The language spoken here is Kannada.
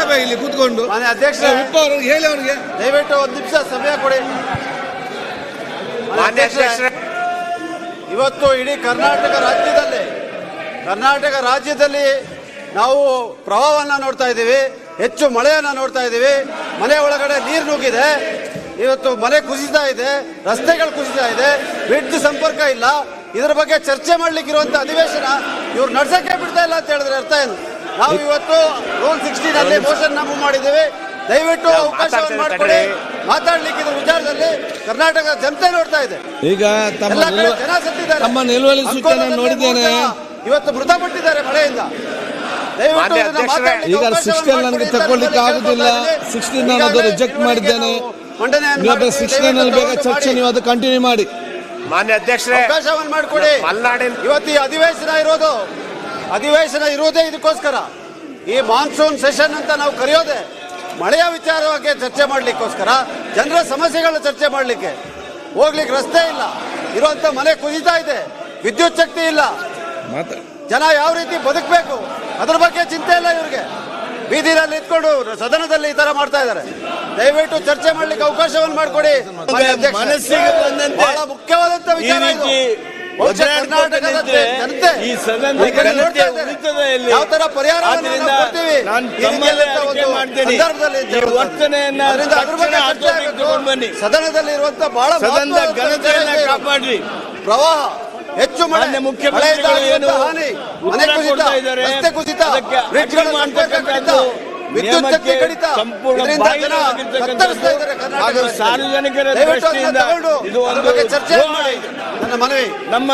ಸಭೆ ಇಲ್ಲಿ ಕೂತ್ಕೊಂಡು ಅಧ್ಯಕ್ಷ ಹೇಳಿ ಅವರಿಗೆ. ದಯವಿಟ್ಟು ಒಂದು ನಿಮಿಷ ಸಮಯ ಕೊಡಿ. ಇವತ್ತು ಇಡೀ ಕರ್ನಾಟಕ ರಾಜ್ಯದಲ್ಲಿ ಕರ್ನಾಟಕ ರಾಜ್ಯದಲ್ಲಿ ನಾವು ಪ್ರವಾಹವನ್ನು ನೋಡ್ತಾ ಇದ್ದೀವಿ ಹೆಚ್ಚು ಮಳೆಯನ್ನು ನೋಡ್ತಾ ಇದ್ದೀವಿ ಮನೆ ಒಳಗಡೆ ನೀರು ನುಗ್ಗಿದೆ ಇವತ್ತು ಮನೆ ಕುಸಿತಾ ಇದೆ ರಸ್ತೆಗಳು ಕುಸಿತಾ ಇದೆ ವಿದ್ಯುತ್ ಸಂಪರ್ಕ ಇಲ್ಲ ಇದರ ಬಗ್ಗೆ ಚರ್ಚೆ ಮಾಡ್ಲಿಕ್ಕೆ ಇರುವಂತ ಅಧಿವೇಶನ ಇವ್ರು ನಡ್ಸಕ್ಕೆ ಬಿಡ್ತಾ ಇಲ್ಲ ಅಂತ ಹೇಳಿದ್ರೆ ಅರ್ಥ ಏನು? ನಾವು ಇವತ್ತು ರೂಲ್ ಸಿಕ್ಸ್ಟೀನ್ ಅಲ್ಲಿ ಮೋಷನ್ ನಾವು ಮಾಡಿದ್ದೇವೆ. ದಯವಿಟ್ಟು ಅವಕಾಶವನ್ನು ಮಾಡಿಕೊಡಿ. ಮಾತಾಡ್ಲಿಕ್ಕೆ ಇದ್ರ ವಿಚಾರದಲ್ಲಿ ಕರ್ನಾಟಕ ಜನತೆ ನೋಡ್ತಾ ಇದೆ. ಈಗ ತಮ್ಮ ಜನ ಸತ್ತಿದ್ದಾರೆ. ತಮ್ಮ ನಿಲುವಳಿ ಸೂಚನೆ ನೋಡಿದ್ದೇನೆ. ಇವತ್ತು ಮೃತಪಟ್ಟಿದ್ದಾರೆ ಮಳೆಯಿಂದ. ದಯವಿಟ್ಟು ಮಾನ್ಯ ಅಧ್ಯಕ್ಷರೇ, ಮಾತಾಡ್ಲಿಕ್ಕೆ ಈಗ ಸಿಕ್ಸ್ಟೀನ್ 16 ನನಗೆ ತಗೊಳ್ಳಿಕ್ಕೆ ಆಗುದಿಲ್ಲ. ಸಿಕ್ಸ್ಟೀನ್ ಇದ್ದೀನಿ. 16 ನಾನು ಅದು ಈಗಾಗಲೇ ಮಾಡಿದ್ದೇನೆ. ಸಿಕ್ಸ್ಟೀನ್ ಅಲ್ಲಿ ಬೇಗ ಚರ್ಚೆ. ನೀವು ಅದು ಕಂಟಿನ್ಯೂ ಮಾಡಿ. ಮಾನ್ಯ ಅಧ್ಯಕ್ಷರೇ ಅವಕಾಶವನ್ನು ಮಾಡಿಕೊಡಿ. ಮಲೆನಾಡಿನ ಇವತ್ತು ಈ ಅಧಿವೇಶನ ಇರೋದು ಅಧಿವೇಶನ ಇರುವುದೇ ಇದಕ್ಕೋಸ್ಕರ. ಈ ಮಾನ್ಸೂನ್ ಸೆಷನ್ ಅಂತ ನಾವು ಕರೆಯೋದೆ ಮಳೆಯ ವಿಚಾರವಾಗಿ ಚರ್ಚೆ ಮಾಡಲಿಕ್ಕೋಸ್ಕರ ಜನರ ಸಮಸ್ಯೆಗಳನ್ನ ಚರ್ಚೆ ಮಾಡಲಿಕ್ಕೆ. ಹೋಗ್ಲಿಕ್ಕೆ ರಸ್ತೆ ಇಲ್ಲ ಇರುವಂತ ಮನೆ ಕುಸಿತಾ ಇದೆ ವಿದ್ಯುತ್ ಶಕ್ತಿ ಇಲ್ಲ. ಜನ ಯಾವ ರೀತಿ ಬದುಕಬೇಕು? ಅದ್ರ ಬಗ್ಗೆ ಚಿಂತೆ ಇಲ್ಲ ಇವ್ರಿಗೆ. ಬೀದಿನಲ್ಲಿ ಇದ್ಕೊಂಡು ಸದನದಲ್ಲಿ ಈ ತರ ಮಾಡ್ತಾ ಇದ್ದಾರೆ. ದಯವಿಟ್ಟು ಚರ್ಚೆ ಮಾಡ್ಲಿಕ್ಕೆ ಅವಕಾಶವನ್ನು ಮಾಡಿಕೊಡಿ ಮಾನ್ಯ ಅಧ್ಯಕ್ಷರೇ. ಮನಸ್ಸಿಗೆ ಬಂದಂತೆ ಬಹಳ ಮುಖ್ಯವಾದಂತ ವಿಚಾರ ಈ. ಉಳಿತದೆ ಇಲ್ಲಿ. ಯಾವ ತರ ಆದ್ರಿಂದ ನಾನು ಮಾಡ್ತೇನೆ. ವರ್ತನೆಯನ್ನ ಬನ್ನಿ. ಸದನದಲ್ಲಿ ಇರುವಂತ ಬಹಳ ಸದನದ ಘನತೆಯನ್ನ ಕಾಪಾಡ್ರಿ ಪ್ರವಾಹ ಹೆಚ್ಚು ಮಳೆ ಮುಖ್ಯಮಂತ್ರಿಗಳು ಏನು ಹಾನಿ ಮನೆ ಕುಸಿತ. ರಸ್ತೆ ಕುಸಿತ ಬ್ರಿಡ್ಜ್ಗಳ ಮಾಡ್ತಕ್ಕಂಥದ್ದು ವಿದ್ಯುತ್ ಶಕ್ತಿ ಕಡಿತ. ಸಂಪೂರ್ಣ ಜನ ಬಾಹಿರವಾಗಿರ್ತಕ್ಕಂಥದ್ದು ಇದ್ದಾರೆ ಕರ್ನಾಟಕ ಸಾರ್ವಜನಿಕರ ದೃಷ್ಟಿಯಿಂದ ಇದು ಒಂದು ಚರ್ಚೆ ಮಾಡಿ. ನನ್ನ ಮನವಿ. ನಮ್ಮ